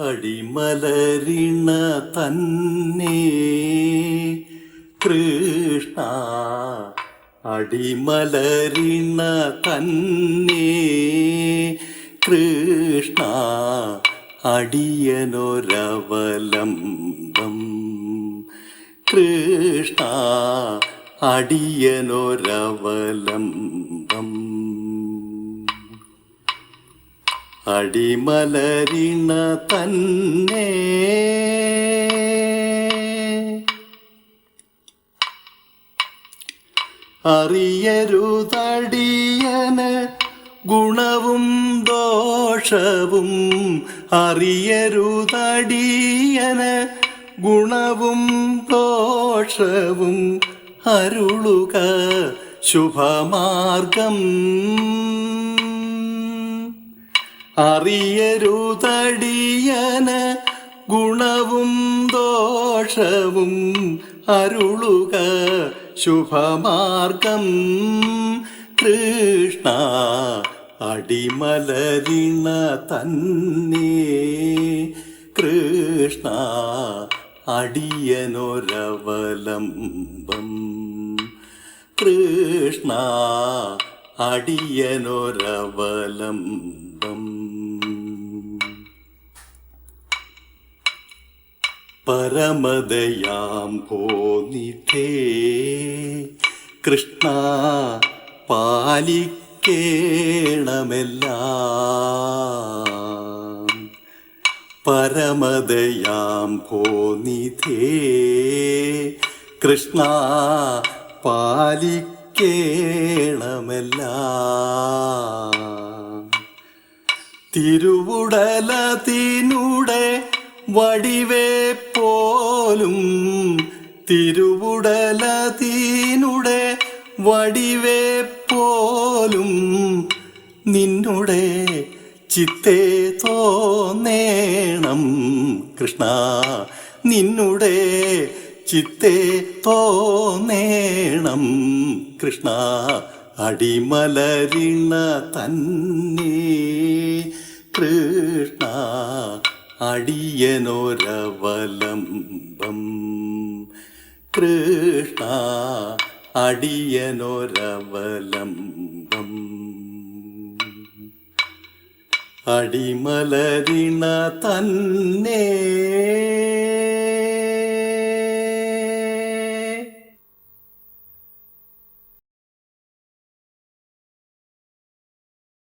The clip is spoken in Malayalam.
അടിമലരിണ തന്നെ. കൃഷ്ണ അടിമലരിണ തന്നെ. കൃഷ്ണ അടിയനൊരവലംബം. കൃഷ്ണ അടിയനൊരവലംബം. അടിമലരിണ തന്നെ. അറിയരുതടിയന് ഗുണവും ദോഷവും അറിയരുതടിയന് ഗുണവും ദോഷവും അരുളുക ശുഭമാർഗം. അറിയരുതടിയന് ഗുണവും ദോഷവും അരുളുക ശുഭമാർഗം. കൃഷ്ണ അടിമലരിണ തന്നെ. കൃഷ്ണ അടിയനൊരവലംബം. കൃഷ്ണ അടിയനൊരവലംബം. പരമദയാം പോനിധേ കൃഷ്ണ പാലിക്കേണമെല്ലാം. പരമദയാം പോനിധേ കൃഷ്ണ പാലിക്കേണമെല്ലാം. തിരുവുടലതിനുടെ വടിവേ പോലും തിരുവുടലതീനുടെ വടിവേ പോലും നിന്നുടെ ചിത്തേ തോന്നേണം കൃഷ്ണ. നിന്നുടെ ചിത്തേ തോന്നേണം കൃഷ്ണ. അടിമലരിണ തന്നെ കൃഷ്ണ. അടിയനൊരവലംബം. കൃഷ്ണ അടിയനൊരവലംബം. അടിമലരിണ തന്നെ